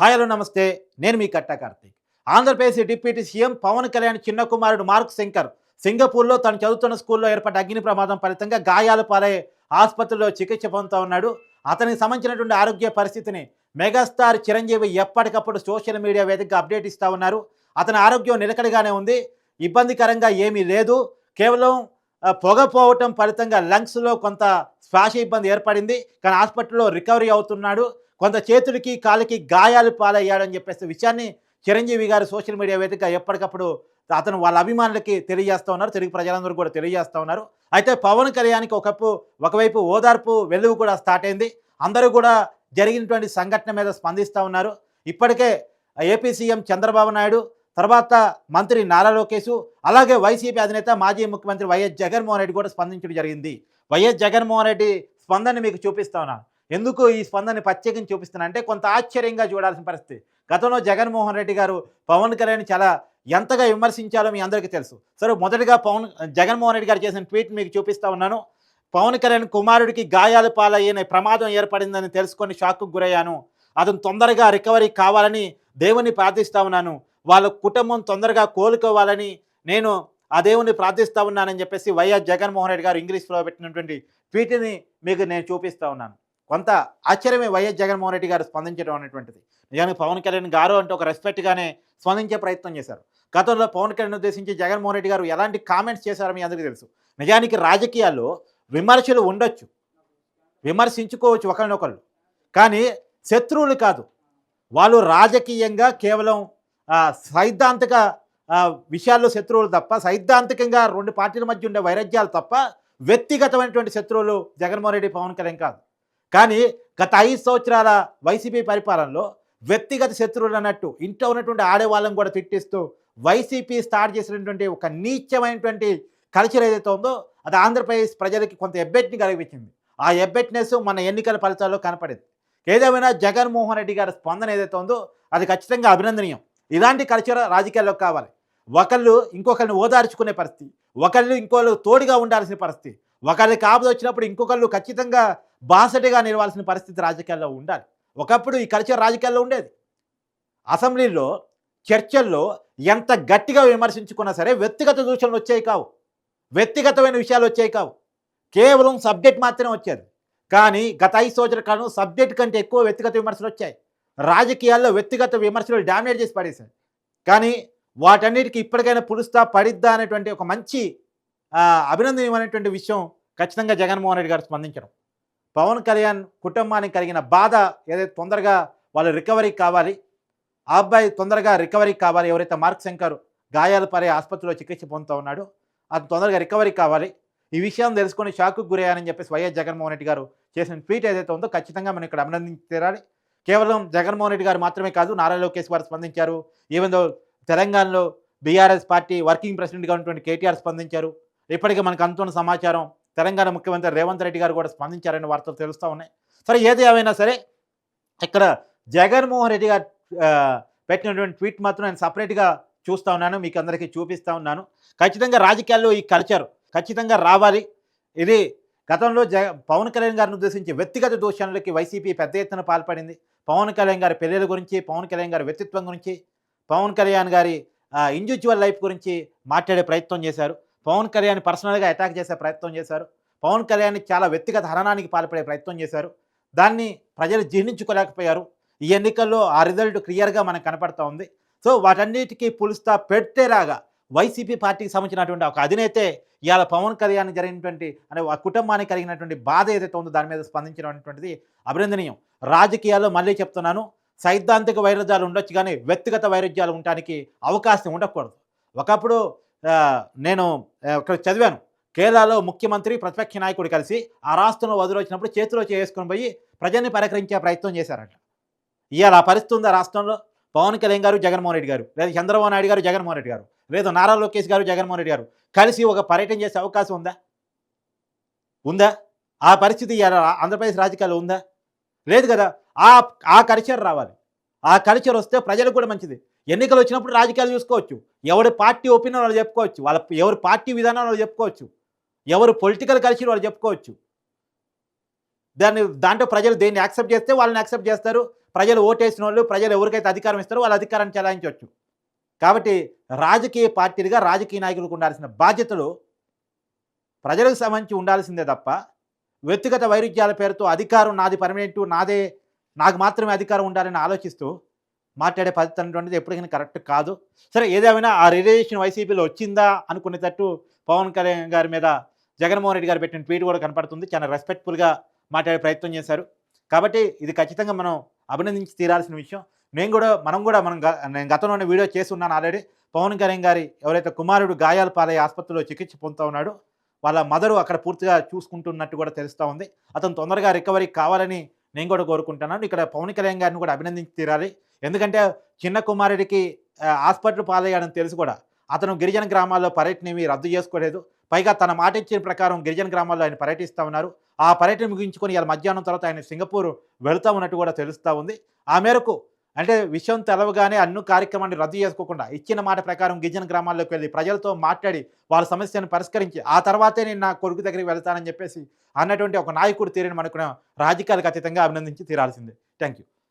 Hi hello నమస్తే. నేను మీ కట్టా కార్తీక్. ఆంధ్రప్రదేశ్ డిప్యూటీ సీఎం పవన్ కళ్యాణ్ చిన్న కుమారుడు మార్క్ శంకర్ సింగపూర్లో తను చదువుతున్న స్కూల్లో ఏర్పడ్డ అగ్ని ప్రమాదం ఫలితంగా గాయాలు పాలై ఆసుపత్రిలో చికిత్స పొందుతూ ఉన్నాడు. అతనికి సంబంధించినటువంటి ఆరోగ్య పరిస్థితిని మెగాస్టార్ చిరంజీవి ఎప్పటికప్పుడు సోషల్ మీడియా వేదికగా అప్డేట్ ఇస్తూ ఉన్నారు. అతని ఆరోగ్యం నిలకడగానే ఉంది. ఇబ్బందికరంగా ఏమీ లేదు. కేవలం పొగ పోవటం ఫలితంగా లంగ్స్లో కొంత శ్వాస ఇబ్బంది ఏర్పడింది. కానీ హాస్పిటల్లో రికవరీ అవుతున్నాడు. కొంత చేతులకి కాలికి గాయాలు పాలయ్యాడని చెప్పేసి విషయాన్ని చిరంజీవి గారు సోషల్ మీడియా వేదిక ఎప్పటికప్పుడు అతను వాళ్ళ అభిమానులకి తెలియజేస్తూ ఉన్నారు. తెలుగు ప్రజలందరూ కూడా తెలియజేస్తూ ఉన్నారు. అయితే పవన్ కళ్యాణ్కి ఒకప్పు ఒకవైపు ఓదార్పు వెలుగు కూడా స్టార్ట్ అయింది. అందరూ కూడా జరిగినటువంటి సంఘటన మీద స్పందిస్తూ ఉన్నారు. ఇప్పటికే ఏపీ సీఎం చంద్రబాబు నాయుడు తర్వాత మంత్రి నారా లోకేష్ అలాగే వైసీపీ అధినేత మాజీ ముఖ్యమంత్రి వైఎస్ జగన్మోహన్ రెడ్డి కూడా స్పందించడం జరిగింది. వైఎస్ జగన్మోహన్ రెడ్డి స్పందన మీకు చూపిస్తా ఉన్నాను ఎందుకు ఈ స్పందన ప్రత్యేకించి చూపిస్తున్నా అంటే కొంత ఆశ్చర్యంగా చూడాల్సిన పరిస్థితి. గతంలో జగన్మోహన్ రెడ్డి గారు పవన్ కళ్యాణ్ చాలా ఎంతగా విమర్శించాలో మీ అందరికీ తెలుసు. సరే మొదటిగా పవన్ జగన్మోహన్ రెడ్డి గారు చేసిన ట్వీట్ మీకు చూపిస్తా ఉన్నాను. పవన్ కళ్యాణ్ కుమారుడికి గాయాలు పాలయ్యే ప్రమాదం ఏర్పడిందని తెలుసుకొని షాక్కు గురయ్యాను. అతను తొందరగా రికవరీ కావాలని దేవుని ప్రార్థిస్తా ఉన్నాను. వాళ్ళ కుటుంబం తొందరగా కోలుకోవాలని నేను ఆ దేవుని ప్రార్థిస్తా ఉన్నానని చెప్పేసి వైఎస్ జగన్మోహన్ రెడ్డి గారు ఇంగ్లీష్లో పెట్టినటువంటి ట్వీట్ని మీకు నేను చూపిస్తా ఉన్నాను. కొంత ఆశ్చర్యమే వైఎస్ జగన్మోహన్ రెడ్డి గారు స్పందించడం అనేటువంటిది. నిజానికి పవన్ కళ్యాణ్ గారు అంటే ఒక రెస్పెక్ట్గానే స్పందించే ప్రయత్నం చేశారు. గతంలో పవన్ కళ్యాణ్ ఉద్దేశించి జగన్మోహన్ రెడ్డి గారు ఎలాంటి కామెంట్స్ చేశారో మీ అందరికీ తెలుసు. నిజానికి రాజకీయాల్లో విమర్శలు ఉండొచ్చు. విమర్శించుకోవచ్చు ఒకరినొకళ్ళు. కానీ శత్రువులు కాదు. వాళ్ళు రాజకీయంగా కేవలం సైద్ధాంతిక విషయాల్లో శత్రువులు తప్ప సైద్ధాంతికంగా రెండు పార్టీల మధ్య ఉండే వైరుధ్యాలు తప్ప వ్యక్తిగతమైనటువంటి శత్రువులు జగన్మోహన్ రెడ్డి పవన్ కళ్యాణ్ కాదు. కానీ గత ఐదు సంవత్సరాల వైసీపీ పరిపాలనలో వ్యక్తిగత శత్రువులు అన్నట్టు ఇంట్లో ఉన్నటువంటి ఆడేవాళ్ళని కూడా తిట్టిస్తూ వైసీపీ స్టార్ట్ చేసినటువంటి ఒక నీచమైనటువంటి కల్చర్ ఏదైతే ఉందో అది ఆంధ్రప్రదేశ్ ప్రజలకి కొంత ఎబ్బెట్ని కలిగించింది. ఆ ఎబ్బెట్నెస్ మన ఎన్నికల ఫలితాల్లో కనపడింది. ఏదేమైనా జగన్మోహన్ రెడ్డి గారి స్పందన ఏదైతే ఉందో అది ఖచ్చితంగా అభినందనీయం. ఇలాంటి కల్చర్ రాజకీయాల్లో కావాలి. ఒకళ్ళు ఇంకొకరిని ఓదార్చుకునే పరిస్థితి ఒకళ్ళు ఇంకోళ్ళు తోడుగా ఉండాల్సిన పరిస్థితి ఒకళ్ళు ఆపద వచ్చినప్పుడు ఇంకొకళ్ళు ఖచ్చితంగా బాసటిగా నిలవాల్సిన పరిస్థితి రాజకీయాల్లో ఉండాలి. ఒకప్పుడు ఈ కల్చర్ రాజకీయాల్లో ఉండేది. అసెంబ్లీలో చర్చల్లో ఎంత గట్టిగా విమర్శించుకున్నా సరే వ్యక్తిగత దూషణలు వచ్చాయి కావు. వ్యక్తిగతమైన విషయాలు వచ్చాయి కావు. కేవలం సబ్జెక్ట్ మాత్రమే వచ్చేది. కానీ గత ఐదు సంవత్సరాల కాలం సబ్జెక్ట్ కంటే ఎక్కువ వ్యక్తిగత విమర్శలు వచ్చాయి. రాజకీయాల్లో వ్యక్తిగత విమర్శలు డామినేట్ చేసి పడేశారు కానీ వాటన్నిటికీ ఇప్పటికైనా పులుస్తా పడిద్దా అనేటువంటి ఒక మంచి అభినందన అభినందనీయమైనటువంటి విషయం ఖచ్చితంగా జగన్మోహన్ రెడ్డి గారు స్పందించడం. పవన్ కళ్యాణ్ కుటుంబానికి కలిగిన బాధ ఏదైతే తొందరగా వాళ్ళు రికవరీ కావాలి ఆ అబ్బాయి తొందరగా రికవరీ కావాలి ఎవరైతే మార్క్ శంకర్ గాయాలు పడే ఆసుపత్రిలో చికిత్స పొందుతూ ఉన్నాడో అది తొందరగా రికవరీ కావాలి. ఈ విషయం తెలుసుకొని షాక్కు గురయ్యానని చెప్పేసి వైఎస్ జగన్మోహన్ రెడ్డి గారు చేసిన ట్వీట్ ఏదైతే ఉందో ఖచ్చితంగా మనం ఇక్కడ అభినందించి తీరాలి. కేవలం జగన్మోహన్ రెడ్డి గారు మాత్రమే కాదు నారా లోకేష్ వారు స్పందించారు. ఈవెన్ తెలంగాణలో బీఆర్ఎస్ పార్టీ వర్కింగ్ ప్రెసిడెంట్గా ఉన్నటువంటి కేటీఆర్ స్పందించారు. ఇప్పటికే మనకు అందుతున్న సమాచారం తెలంగాణ ముఖ్యమంత్రి రేవంత్ రెడ్డి గారు కూడా స్పందించారనే వార్తలు తెలుస్తూ ఉన్నాయి. సరే ఏది ఏమైనా సరే ఇక్కడ జగన్మోహన్ రెడ్డి గారు పెట్టినటువంటి ట్వీట్ మాత్రం నేను సపరేట్గా చూస్తూ ఉన్నాను మీకు అందరికీ చూపిస్తూ ఉన్నాను. ఖచ్చితంగా రాజకీయాల్లో ఈ కల్చర్ ఖచ్చితంగా రావాలి. ఇది గతంలో జగ పవన్ కళ్యాణ్ గారిని ఉద్దేశించి వ్యక్తిగత దూషణలకి వైసీపీ పెద్ద ఎత్తున పాల్పడింది. పవన్ కళ్యాణ్ గారి పెళ్ళిల గురించి పవన్ కళ్యాణ్ గారి వ్యక్తిత్వం గురించి పవన్ కళ్యాణ్ గారి ఇండివిజువల్ లైఫ్ గురించి మాట్లాడే ప్రయత్నం చేశారు. పవన్ కళ్యాణ్ పర్సనల్గా అటాక్ చేసే ప్రయత్నం చేశారు. పవన్ కళ్యాణ్ చాలా వ్యక్తిగత హరణానికి పాల్పడే ప్రయత్నం చేశారు. దాన్ని ప్రజలు జీర్ణించుకోలేకపోయారు. ఈ ఎన్నికల్లో ఆ రిజల్ట్ క్లియర్గా మనకు కనపడతా ఉంది. సో వాటన్నిటికీ పులుస్తా పెట్టేలాగా వైసీపీ పార్టీకి సంబంధించినటువంటి ఒక అధినేతే ఇవాళ పవన్ కళ్యాణ్ జరిగినటువంటి అంటే ఆ కుటుంబానికి కలిగినటువంటి బాధ ఏదైతే ఉందో దాని మీద స్పందించినటువంటిది అభినందనీయం. రాజకీయాల్లో మళ్ళీ చెప్తున్నాను సైద్ధాంతిక వైరుధ్యాలు ఉండొచ్చు కానీ వ్యక్తిగత వైరుధ్యాలు ఉండటానికి అవకాశం ఉండకూడదు. ఒకప్పుడు నేను ఇక్కడ చదివాను కేరళలో ముఖ్యమంత్రి ప్రతిపక్ష నాయకుడు కలిసి ఆ రాష్ట్రంలో వదిలొచ్చినప్పుడు చేతిలో చేసుకుని పోయి ప్రజల్ని పరికరించే ప్రయత్నం చేశారట. ఇవాళ ఆ పరిస్థితి ఉంది రాష్ట్రంలో? పవన్ కళ్యాణ్ గారు జగన్మోహన్ రెడ్డి గారు లేదా చంద్రబాబు నాయుడు గారు జగన్మోహన్ రెడ్డి గారు లేదా నారా లోకేష్ గారు జగన్మోహన్ రెడ్డి గారు కలిసి ఒక పర్యటన చేసే అవకాశం ఉందా? ఉందా? ఆ పరిస్థితి ఆంధ్రప్రదేశ్ రాజకీయాల్లో ఉందా? లేదు కదా. ఆ ఆ కల్చర్ రావాలి. ఆ కల్చర్ వస్తే ప్రజలకు కూడా మంచిది. ఎన్నికలు వచ్చినప్పుడు రాజకీయాలు చూసుకోవచ్చు. ఎవరి పార్టీ ఒపీనియన్ వాళ్ళు చెప్పుకోవచ్చు. వాళ్ళ ఎవరి పార్టీ విధానం వాళ్ళు చెప్పుకోవచ్చు. ఎవరు పొలిటికల్ కల్చర్ వాళ్ళు చెప్పుకోవచ్చు. దాన్ని దాంట్లో ప్రజలు దేన్ని యాక్సెప్ట్ చేస్తే వాళ్ళని యాక్సెప్ట్ చేస్తారు. ప్రజలు ఓటేసిన వాళ్ళు ప్రజలు ఎవరికైతే అధికారం ఇస్తారో వాళ్ళ అధికారాన్ని చెలాయించవచ్చు. కాబట్టి రాజకీయ పార్టీలుగా రాజకీయ నాయకులకు ఉండాల్సిన బాధ్యతలు ప్రజలకు సంబంధించి ఉండాల్సిందే తప్ప వ్యక్తిగత వైరుధ్యాల పేరుతో అధికారం నాది పర్మనెంట్ నాదే నాకు మాత్రమే అధికారం ఉండాలని ఆలోచిస్తూ మాట్లాడే పద్ధతి అనేటువంటిది ఎప్పటికైనా కరెక్ట్ కాదు. సరే ఏదేమైనా ఆ రిజర్వేషన్ వైసీపీలో వచ్చిందా అనుకునేటట్టు పవన్ కళ్యాణ్ గారి మీద జగన్మోహన్ రెడ్డి గారు పెట్టిన ట్వీట్ కూడా కనపడుతుంది. చాలా రెస్పెక్ట్ఫుల్గా మాట్లాడే ప్రయత్నం చేశారు. కాబట్టి ఇది ఖచ్చితంగా మనం అభినందించి తీరాల్సిన విషయం. నేను కూడా మనం కూడా మనం గ- నేను గతంలోనే వీడియో చేసి ఉన్నాను ఆల్రెడీ. పవన్ కళ్యాణ్ గారి ఎవరైతే కుమారుడు గాయాల పాలయ్య ఆసుపత్రిలో చికిత్స పొందుతూ ఉన్నాడో వాళ్ళ మదరు అక్కడ పూర్తిగా చూసుకుంటున్నట్టు కూడా తెలుస్తూ ఉంది. అతను తొందరగా రికవరీ కావాలని నేను కూడా కోరుకుంటున్నాను. ఇక్కడ పవన్ కళ్యాణ్ గారిని కూడా అభినందించి తీరాలి. ఎందుకంటే చిన్న కుమారుడికి హాస్పిటల్ పాలయ్యాడని తెలుసు కూడా. అతను గిరిజన గ్రామాల్లో పర్యటన రద్దు చేసుకోలేదు. పైగా తన మాట ఇచ్చిన ప్రకారం గిరిజన గ్రామాల్లో ఆయన పర్యటిస్తూ ఉన్నారు. ఆ పర్యటన ముగించుకొని ఇలా మధ్యాహ్నం తర్వాత ఆయన సింగపూర్ వెళుతా ఉన్నట్టు కూడా తెలుస్తూ ఉంది. ఆ మేరకు అంటే విషయం తెలవగానే అన్ని కార్యక్రమాన్ని రద్దు చేసుకోకుండా ఇచ్చిన మాట ప్రకారం గిరిజన గ్రామాల్లోకి వెళ్ళి ప్రజలతో మాట్లాడి వాళ్ళ సమస్యను పరిష్కరించి ఆ తర్వాతే నేను నా కొడుకు దగ్గరికి వెళ్తానని చెప్పేసి అన్నటువంటి ఒక నాయకుడు తీరని మనకు రాజకీయాలకు అతీతంగా అభినందించి తీరాల్సిందే. Thank you